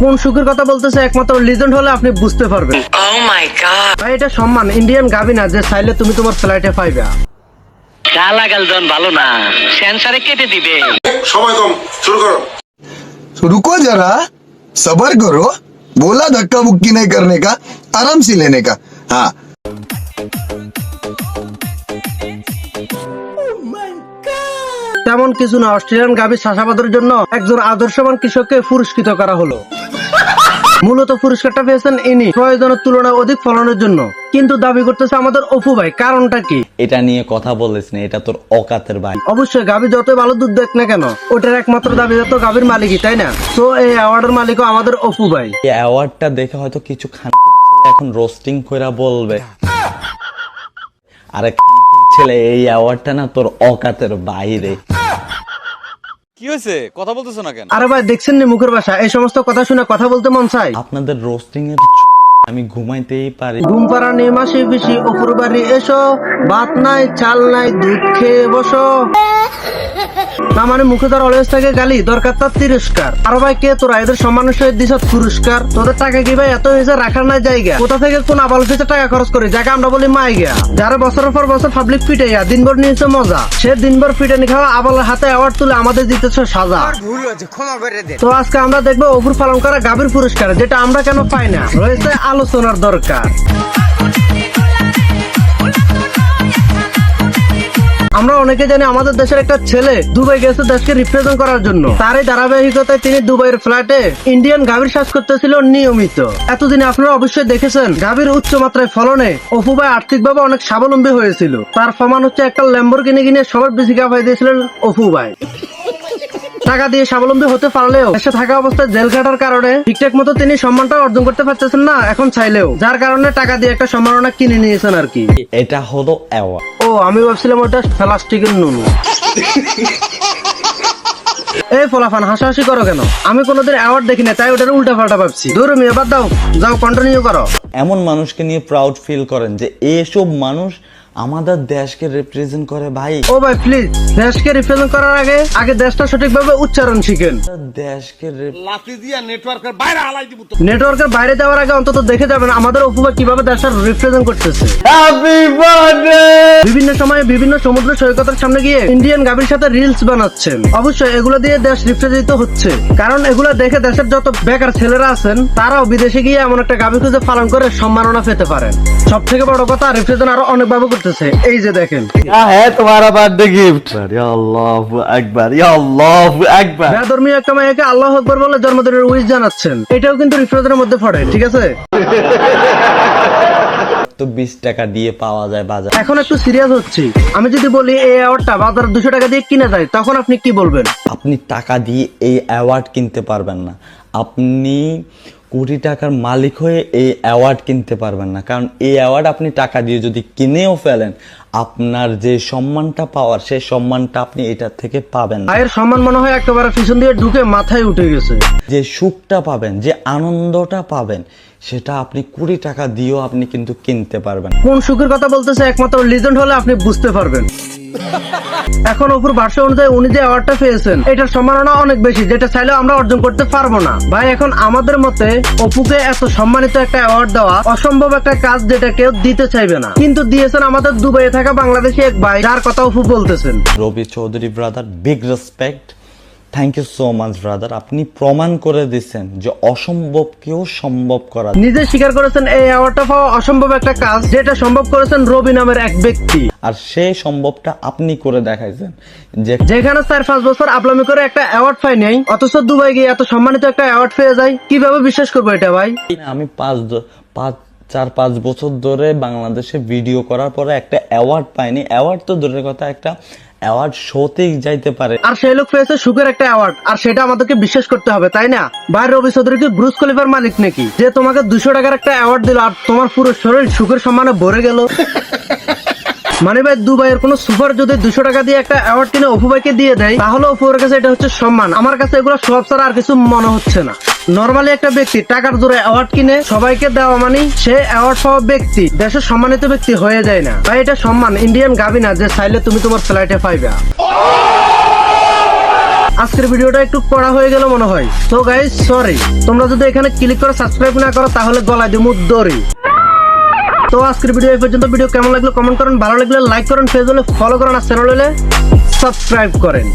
কোন সুখের কথা বলতেছে একমাত্র লিজেন্ড হলে আপনি বুঝতে পারবেন Oh my god. ভাই এটা সম্মান ইন্ডিয়ান গাবি না যে চাইলে তুমি তোমার ফ্লাইটে পাইবা গালা গালজন ভালো না সেন্সারে কেটে দিবে সময় কম শুরু করো तो रुको जरा सबर करो बोला धक्का मुक्की नहीं करने का आराम से लेने का हाँ তেমন কিছু না। অস্ট্রেলিয়ান গাভী চাষাবাদের জন্য একজন আদর্শবান কৃষককে পুরস্কৃত করা হলো। মূলত পুরস্কারটা পেয়েছেন ইনি। প্রয়োজনের তুলনায় অধিক ফলনের জন্য। কিন্তু দাবি করতেছে আমাদের অপু ভাই কারণটা কি? এটা নিয়ে কথা বলিস না এটা তোর অকাতের ভাই অবশ্যই গাভী যতই ভালো দুধ দেখ না কেন ওটার একমাত্র দাবি তো গাভীর মালিকই তাই না? তো এই অ্যাওয়ার্ডের মালিকও আমাদের অপু ভাই। এই অ্যাওয়ার্ডটা দেখে হয়তো কিছু খান এখন রোস্টিং কইরা বলবে। আরে ছেলে এই অ্যাওয়ার্ডটা না তোর অকাতের বাইরে। কি হয়েছে? কথা বলতেছো না কেন? আরে ভাই দেখছেন নি মুখের ভাষা? এই সমস্ত কথা শুনে কথা বলতে মন চাই আপনাদের রোস্টিং এর আমি ঘুমাইতেই পারি। ঘুম পাড়া নেই মাসে বেশি অপুর বাড়ি এসো ভাত নাই চাল নাই দুধ খেয়ে বসো। না মানে মুখে অলওয়েজ থাকে গালি দরকার তার তিরস্কার। আর ভাই কে তোরা? এদের সম্মানের সহিত দিছ পুরস্কার। তোদের টাকা কি ভাই? এত হয়েছে রাখার নাই জায়গা। কোথা থেকে কোন আবাল ফিসে টাকা খরচ করে? যাকে আমরা বলি মাই গিয়া যারা বছরের পর বছর পাবলিক পিটাইয়া দিনভর নিয়েছে মজা। সে দিনভর পিটানি খাওয়া আবালের হাতে অ্যাওয়ার্ড তুলে আমাদের দিতেছে সাজা। তো আজকে আমরা দেখব অপুর পালন করা গাভীর পুরস্কার যেটা আমরা কেন পাই না? রয়েছে আলোচনার দরকার। আমরা অনেকে জানি আমাদের দেশের একটা ছেলে দুবাই গেছে দেশকে রিপ্রেজেন্ট করার জন্য। তারই ধারাবাহিকতায় তিনি দুবাইয়ের ফ্ল্যাটে ইন্ডিয়ান গাভীর শ্বাস করতেছিল নিয়মিত। এতদিনে আপনারা অবশ্যই দেখেছেন, গাভীর উচ্চ মাত্রায় ফলনে অপু ভাই আর্থিকভাবে অনেক স্বাবলম্বী হয়েছিল। তার প্রমাণ হচ্ছে একটা ল্যাম্বর কিনে কিনে সবার বেশি গাভাই দিয়েছিলেন অপু ভাই টাকা দিয়ে স্বাবলম্বী হতে পারলেও দেশে থাকা অবস্থায় জেল খাটার কারণে ঠিকঠাক মতো তিনি সম্মানটা অর্জন করতে পারতেছেন না এখন চাইলেও। যার কারণে টাকা দিয়ে একটা সম্মাননা কিনে নিয়েছেন আর কি। এটা হলো ও আমি ভাবছিলাম ওটা প্লাস্টিকের নুনু। এই ফলাফান হাসাহাসি করো কেন? আমি কোনোদিন অ্যাওয়ার্ড দেখি না তাই ওটার উল্টা পাল্টা ভাবছি। দূর মিয়া বাদ দাও। যাও কন্টিনিউ করো। এমন মানুষকে নিয়ে প্রাউড ফিল করেন যে এসব মানুষ আমাদের দেশকে রিপ্রেজেন্ট করে ভাই। ও ভাই প্লিজ দেশকে রিপ্রেজেন্ট করার আগে আগে দেশটা সঠিকভাবে উচ্চারণ শিখেন। দেশকে rep- নেটওয়ার্কের বাইরে হালাই দিব নেটওয়ার্কের বাইরে যাওয়ার আগে অন্তত দেখে যাবেন আমাদের উপভোগ কীভাবে দেশটা রিপ্রেজেন্ট করতেছে। হ্যাপি বার্থডে বিভিন্ন সময়ে বিভিন্ন সমুদ্র সৈকতের সামনে গিয়ে ইন্ডিয়ান গাভীর সাথে রিলস বানাচ্ছেন। অবশ্যই এগুলো দিয়ে দেশ রিপ্রেজেন্ট হচ্ছে। কারণ এগুলো দেখে দেশের যত বেকার ছেলেরা আছেন তারাও বিদেশে গিয়ে এমন একটা গাভী খুঁজে পালন করে সম্মাননা পেতে পারেন। সব থেকে বড় কথা রিপ্রেজেন্ট আরও অনেক ভাবে করতেছে এই যে দেখেন। ধর্মীয় একটা মেয়েকে আল্লাহ আকবর বলে জন্মদিনের উইশ জানাচ্ছেন। এটাও কিন্তু রিপ্রেজেন্টের মধ্যে পড়ে ঠিক আছে? তো বিশ টাকা দিয়ে পাওয়া যায় বাজার। এখন একটু সিরিয়াস হচ্ছি। আমি যদি বলি এই অ্যাওয়ার্ডটা বাজার দুশো টাকা দিয়ে কিনে যায় তখন আপনি কি বলবেন? আপনি টাকা দিয়ে এই অ্যাওয়ার্ড কিনতে পারবেন না। আপনি কোটি টাকার মালিক হয়ে এই অ্যাওয়ার্ড কিনতে পারবেন না। কারণ এই অ্যাওয়ার্ড আপনি টাকা দিয়ে যদি কিনেও ফেলেন আপনার যে সম্মানটা পাওয়ার সেই সম্মানটা আপনি এটা থেকে পাবেন ভাইয়ের সম্মান মনে হয় একেবারে পিছন দিয়ে ঢুকে মাথায় উঠে গেছে। যে সুখটা পাবেন যে আনন্দটা পাবেন সেটা আপনি কুড়ি টাকা দিয়েও আপনি কিন্তু কিনতে পারবেন। কোন সুখের কথা বলতেছে? একমাত্র লিজেন্ড হলে আপনি বুঝতে পারবেন। এখন অপুর ভাষ্য অনুযায়ী উনি যে অ্যাওয়ার্ডটা পেয়েছেন এটার সম্মাননা অনেক বেশি যেটা চাইলেও আমরা অর্জন করতে পারব না। ভাই এখন আমাদের মতে অপুকে এত সম্মানিত একটা অ্যাওয়ার্ড দেওয়া অসম্ভব একটা কাজ যেটা কেউ দিতে চাইবে না। কিন্তু দিয়েছেন আমাদের দুবাইয়ে থাকা বাংলাদেশি এক ভাই যার কথা অপু বলতেছেন। Rabi Chowdhury brother big respect thank you so much brother আপনি প্রমাণ করে দিচ্ছেন যে অসম্ভবকেও সম্ভব করা নিজে স্বীকার করেছেন এই অ্যাওয়ার্ডটা পাওয়া অসম্ভব একটা কাজ যেটা সম্ভব করেছেন রবি নামের এক ব্যক্তি। আর সেই সম্ভবটা আপনি করে দেখাইছেন যে যেখানে চার পাঁচ বছর আপলামি করে একটা অ্যাওয়ার্ড পাই নাই অথচ দুবাই গিয়ে এত সম্মানিত একটা অ্যাওয়ার্ড পেয়ে যায় কীভাবে বিশ্বাস করব এটা ভাই? আমি পাঁচ পাঁচ চার পাঁচ বছর ধরে বাংলাদেশে ভিডিও করার পরে একটা অ্যাওয়ার্ড পাইনি। অ্যাওয়ার্ড তো দূরের কথা একটা অ্যাওয়ার্ড শোতেই যাইতে পারে। আর সেই লোক পেয়েছে সুখের একটা অ্যাওয়ার্ড। আর সেটা আমাদেরকে বিশ্বাস করতে হবে, তাই না? বাইরে রবি চৌধুরী কি ব্রুস খলিফার মালিক নাকি? যে তোমাকে দুশো টাকার একটা অ্যাওয়ার্ড দিল আর তোমার পুরো শরীর সুখের সম্মানে ভরে গেল? মানে ভাই দুবাইয়ের কোন সুপার যদি দুশো টাকা দিয়ে একটা অ্যাওয়ার্ড কিনে অপু ভাইকে দিয়ে দেয়, তাহলে অপুর কাছে এটা হচ্ছে সম্মান। আমার কাছে এগুলো সব ছাড়া আর কিছু মনে হচ্ছে না। নর্মালি একটা ব্যক্তি টাকার জোরে অ্যাওয়ার্ড কিনে সবাইকে দেওয়া মানে সে অ্যাওয়ার্ড পাওয়া ব্যক্তি, দেশের সম্মানিত ব্যক্তি হয়ে যায় না। ভাই এটা সম্মান ইন্ডিয়ান গাবি না যে চাইলে তুমি তোমার ফ্লাইটে পাইবা। আজকের ভিডিওটা একটু কড়া হয়ে গেল মনে হয়। তো গাইস সরি তোমরা যদি এখানে ক্লিক করে সাবস্ক্রাইব না করো, তাহলে গলায় দিমু দড়ি। তো আজকের ভিডিও এই পর্যন্ত। ভিডিও কেমন লাগল কমেন্ট করেন। ভালো লাগলে লাইক করেন ফেসবুকে ফলো করেন আর চ্যানেল হলে সাবস্ক্রাইব করেন।